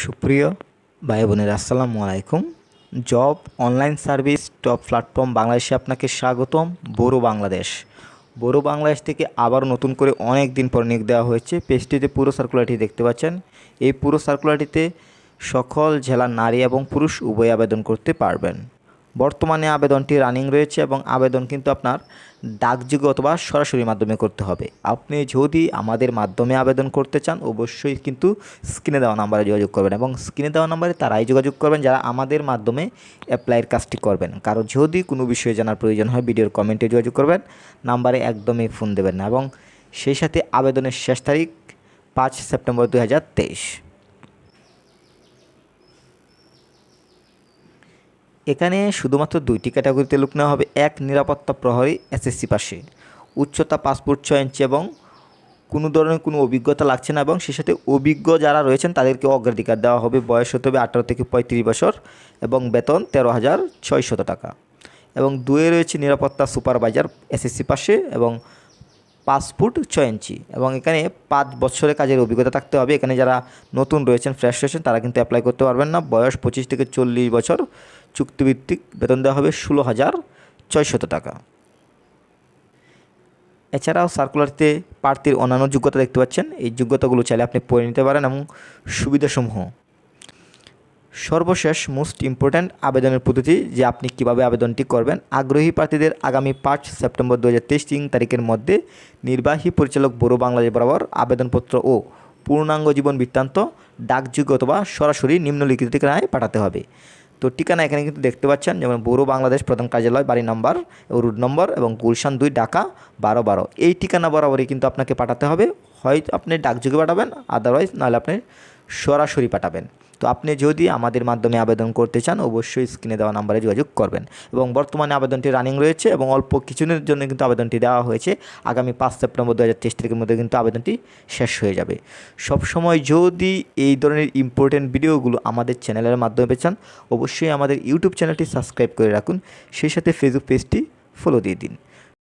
সুপ্রিয় ভাই বোনের, আসসালামু আলাইকুম। Job online service top platform বাংলাদেশে আপনাকে স্বাগতম। বড়ো বাংলাদেশ। বড়ো বাংলাদেশ থেকে আবার নতুন করে অনেক দিন পর নিয়োগ দেওয়া হয়েছে। পেজটিতে পুরো সার্কুলারটি দেখতে পাচ্ছেন। এই পুরো সার্কুলারটিতে সকল জেলা নারী এবং পুরুষ উভয় আবেদন করতে পারবেন। বর্তমানে আবেদনটি রানিং রয়েছে এবং আবেদন কিন্তু আপনার ডাকযোগে অথবা সরাসরি মাধ্যমে করতে হবে। আপনি যদি আমাদের মাধ্যমে আবেদন করতে চান, অবশ্যই কিন্তু স্ক্রিনে দেওয়া নাম্বারে যোগাযোগ করবেন এবং স্ক্রিনে দেওয়া নাম্বারে তারাই যোগাযোগ করবেন যারা আমাদের মাধ্যমে অ্যাপ্লাইয়ের কাজটি করবেন। কারণ যদি কোনো বিষয়ে জানার প্রয়োজন হয়, ভিডিওর কমেন্টে যোগাযোগ করবেন, নাম্বারে একদমই ফোন দেবেন না এবং সেই সাথে আবেদনের শেষ তারিখ পাঁচ সেপ্টেম্বর দু হাজার তেইশ হাজার তেইশ এখানে শুধুমাত্র দুইটি ক্যাটাগরিতে লোক নেওয়া হবে। এক নিরাপত্তা প্রহরী এসএসসি পাশে। উচ্চতা পাসপোর্ট ছয় ইঞ্চি এবং কোনো ধরনের কোনো অভিজ্ঞতা লাগছে না এবং সেই সাথে অভিজ্ঞ যারা রয়েছেন, তাদেরকে অগ্রাধিকার দেওয়া হবে। বয়স হতে হবে আঠারো থেকে পঁয়ত্রিশ বছর এবং বেতন তেরো হাজার ছয়শত টাকা। এবং দুয়ে রয়েছে নিরাপত্তা সুপারভাইজার এসএসসি পাশে এবং পাঁচ ফুট ছয় ইঞ্চি এবং এখানে পাঁচ বছরের কাজের অভিজ্ঞতা থাকতে হবে। এখানে যারা নতুন রয়েছেন ফ্রেশ রয়েছেন, তারা কিন্তু অ্যাপ্লাই করতে পারবেন না। বয়স পঁচিশ থেকে চল্লিশ বছর। চুক্তিভিত্তিক বেতন দেওয়া হবে ষোলো হাজার ছয়শত টাকা। এছাড়াও সার্কুলারতে প্রার্থীর অন্যান্য যোগ্যতা দেখতে পাচ্ছেন। এই যোগ্যতাগুলো চাইলে আপনি পড়ে নিতে পারেন এবং সুবিধাসমূহ সর্বশেষ মোস্ট ইম্পর্ট্যান্ট আবেদনের পদ্ধতি যে আপনি কীভাবে আবেদনটি করবেন। আগ্রহী প্রার্থীদের আগামী পাঁচ সেপ্টেম্বর দু হাজার তেইশ তিন তারিখের মধ্যে নির্বাহী পরিচালক বড়ো বাংলাদেশ বরাবর আবেদনপত্র ও পূর্ণাঙ্গ জীবন বৃত্তান্ত ডাকযোগ্য অথবা সরাসরি নিম্নলিখিত ঠিকানায় পাঠাতে হবে। তো ঠিকানা এখানে কিন্তু দেখতে পাচ্ছেন, যেমন বড়ো বাংলাদেশ প্রধান কার্যালয়, বাড়ি নম্বর রুট নম্বর এবং গুলশান দুই, ঢাকা বারো বারো। এই ঠিকানা বরাবরই কিন্তু আপনাকে পাঠাতে হবে। হয় আপনি ডাকযোগে পাঠাবেন আদারওয়াইজ নাহলে আপনি সরাসরি পাঠাবেন। তো আপনি যদি আমাদের মাধ্যমে আবেদন করতে চান, অবশ্যই স্ক্রিনে দেওয়া নাম্বারে যোগাযোগ করবেন। এবং বর্তমানে আবেদনটি রানিং রয়েছে এবং অল্প কিছুদিনের জন্য কিন্তু আবেদনটি দেওয়া হয়েছে। আগামী পাঁচ সেপ্টেম্বর দু হাজার মধ্যে কিন্তু আবেদনটি শেষ হয়ে যাবে। সবসময় যদি এই ধরনের ইম্পর্টেন্ট ভিডিওগুলো আমাদের চ্যানেলের মাধ্যমে পেয়েছেন অবশ্যই আমাদের ইউটিউব চ্যানেলটি সাবস্ক্রাইব করে রাখুন। সেই সাথে ফেসবুক পেজটি ফলো দিয়ে দিন।